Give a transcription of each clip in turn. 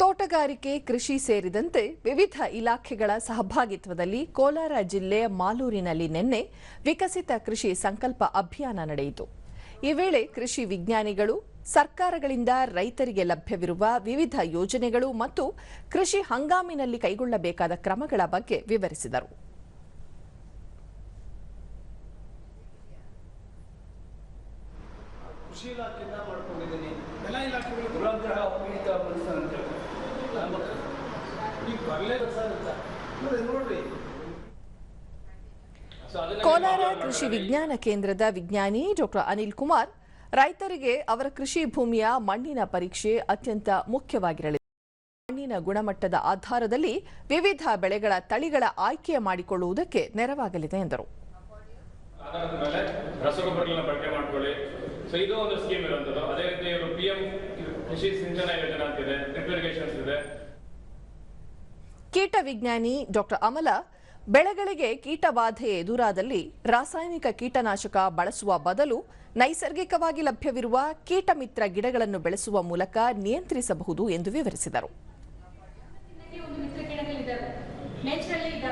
ತೋಟಗಾರಿಕೆ, ಕೃಷಿ ಸೇರಿದಂತೆ ವಿವಿಧ ಇಲಾಖೆಗಳ ಸಹಭಾಗಿತ್ವದಲ್ಲಿ ಕೋಲಾರ ಜಿಲ್ಲೆ ಮಾಲೂರಿನಲ್ಲಿ ನಿನ್ನೆ ವಿಕಸಿತ ಕೃಷಿ ಸಂಕಲ್ಪ ಅಭಿಯಾನ ನಡೆಯಿತು. ಈ ವೇಳೆ ಕೃಷಿ ವಿಜ್ಞಾನಿಗಳು, ಸರ್ಕಾರಗಳಿಂದ ರೈತರಿಗೆ ಲಭ್ಯವಿರುವ ವಿವಿಧ ಯೋಜನೆಗಳು ಮತ್ತು ಕೃಷಿ ಹಂಗಾಮಿನಲ್ಲಿ ಕೈಗೊಳ್ಳಬೇಕಾದ ಕ್ರಮಗಳ ಬಗ್ಗೆ ವಿವರಿಸಿದರು. ಕೃಷಿ ಇಲಾಖೆಯಿಂದ ಮಾಡ್ಕೊಂಡಿದ್ದೀನಿ. ಎಲ್ಲ ಇಲಾಖೆಗಳು ದುರಾಗ್ರಹ ಪೀಡಿತ ಅಂತ ನಮ್ಮ ಈಗ ಬರಲೇಬೇಕು ಸರ್ ಅಂತ ನೋಡಿ ನೋಡ್ರಿ ಸೊ ಅದನ್ನ ಕೋಲಾರ ಕೃಷಿ ವಿಜ್ಞಾನ ಕೇಂದ್ರದ ವಿಜ್ಞಾನಿ ಡಾಕ್ಟರ್ ಅನಿಲ್ ಕುಮಾರ್ ರೈತರಿಗೆ ಅವರ ಕೃಷಿ ಭೂಮಿಯ ಮಣ್ಣಿನ ಪರೀಕ್ಷೆ ಅತ್ಯಂತ ಮುಖ್ಯವಾಗಿರಲಿದೆ ಮಣ್ಣಿನ ಗುಣಮಟ್ಟದ ಆಧಾರದಲ್ಲಿ ವಿವಿಧ ಬೆಳೆಗಳ ತಳಿಗಳ ಆಯ್ಕೆ ಮಾಡಿಕೊಳ್ಳುವುದಕ್ಕೆ ನೆರವಾಗಲಿದೆ ಎಂದರು. ಅದೇ ರೀತಿ ಕೃಷಿ ಸಿಂಚನ ಯೋಜನೆ ಅಂತಿದೆ. ಕೀಟ ವಿಜ್ಞಾನಿ ಡಾಕ್ಟರ್ ಅಮಲ ಬೆಳೆಗಳಿಗೆ ಕೀಟಬಾಧೆ ಎದುರಾದಲ್ಲಿ ರಾಸಾಯನಿಕ ಕೀಟನಾಶಕ ಬಳಸುವ ಬದಲು ನೈಸರ್ಗಿಕವಾಗಿ ಲಭ್ಯವಿರುವ ಕೀಟಮಿತ್ರ ಗಿಡಗಳನ್ನು ಬೆಳೆಸುವ ಮೂಲಕ ನಿಯಂತ್ರಿಸಬಹುದು ಎಂದು ವಿವರಿಸಿದರು. ಮಿತ್ರ ಮಿತ್ರ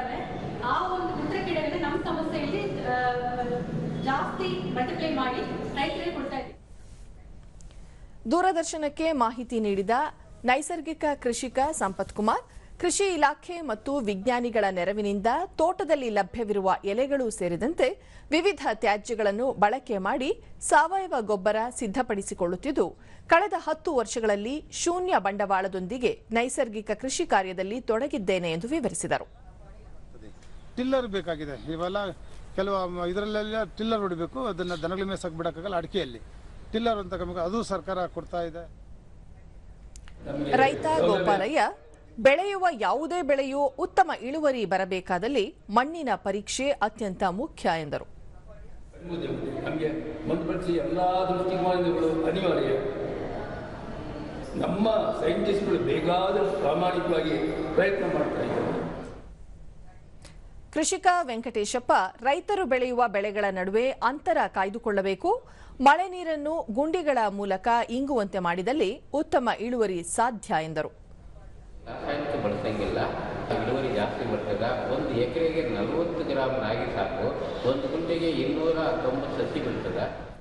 ದೂರದರ್ಶನಕ್ಕೆ ಮಾಹಿತಿ ನೀಡಿದ ನೈಸರ್ಗಿಕ ಕೃಷಿಕ ಸಂಪತ್ ಕುಮಾರ್ ಕೃಷಿ ಇಲಾಖೆ ಮತ್ತು ವಿಜ್ಞಾನಿಗಳ ನೆರವಿನಿಂದ ತೋಟದಲ್ಲಿ ಲಭ್ಯವಿರುವ ಎಲೆಗಳು ಸೇರಿದಂತೆ ವಿವಿಧ ತ್ಯಾಜ್ಯಗಳನ್ನು ಬಳಕೆ ಮಾಡಿ ಸಾವಯವ ಗೊಬ್ಬರ ಸಿದ್ಧಪಡಿಸಿಕೊಳ್ಳುತ್ತಿದ್ದು ಕಳೆದ ಹತ್ತು ವರ್ಷಗಳಲ್ಲಿ ಶೂನ್ಯ ಬಂಡವಾಳದೊಂದಿಗೆ ನೈಸರ್ಗಿಕ ಕೃಷಿ ಕಾರ್ಯದಲ್ಲಿ ತೊಡಗಿದ್ದೇನೆ ಎಂದು ವಿವರಿಸಿದರು. ಟಿಲ್ಲರ್ ಬೇಕಾಗಿದೆ. ಇವೆಲ್ಲ ಕೆಲವು ಇದರಲ್ಲೆಲ್ಲ ಟಿಲ್ಲರ್ ಹೊಡಿಬೇಕು. ಅದನ್ನು ದನಗಳ ಮೇಸಕ್ಕೆ ಬಿಡಕ್ಕಾಗಲ್ಲ ಅಡಿಕೆಯಲ್ಲಿ. ಟಿಲ್ಲರ್ ಅಂತ ಅದು ಸರ್ಕಾರ ಕೊಡ್ತಾ ಇದೆ. ರೈತ ಗೋಪಾಲಯ್ಯ ಬೆಳೆಯುವ ಯಾವುದೇ ಬೆಳೆಯೂ ಉತ್ತಮ ಇಳುವರಿ ಬರಬೇಕಾದಲ್ಲಿ ಮಣ್ಣಿನ ಪರೀಕ್ಷೆ ಅತ್ಯಂತ ಮುಖ್ಯ ಎಂದರು. ನಮ್ಮ ಸೈಂಟಿಸ್ಟ್ಗಳು ಬೇಕಾದಷ್ಟು ಪ್ರಾಮಾಣಿಕವಾಗಿ ಪ್ರಯತ್ನ ಮಾಡ್ತಾ ಇದ್ದಾರೆ. ಕೃಷಿಕ ವೆಂಕಟೇಶಪ್ಪ ರೈತರು ಬೆಳೆಯುವ ಬೆಳೆಗಳ ನಡುವೆ ಅಂತರ ಕಾಯ್ದುಕೊಳ್ಳಬೇಕು. ಮಳೆ ನೀರನ್ನು ಗುಂಡಿಗಳ ಮೂಲಕ ಇಂಗುವಂತೆ ಮಾಡಿದಲ್ಲಿ ಉತ್ತಮ ಇಳುವರಿ ಸಾಧ್ಯ ಎಂದರು. ಬಳಸಂಗಿಲ್ಲ. ಇಳುವರಿ ಜಾಸ್ತಿ ಬರ್ತದೆ. ಒಂದು ಎಕರೆಗೆ ನಲವತ್ತು ಗ್ರಾಮ್ ರಾಗಿ ಸಾಕು. ಒಂದು ಗುಂಟೆಗೆ ಇನ್ನೂರ ತೊಂಬತ್ತು ಸಸಿ ಬರ್ತದ.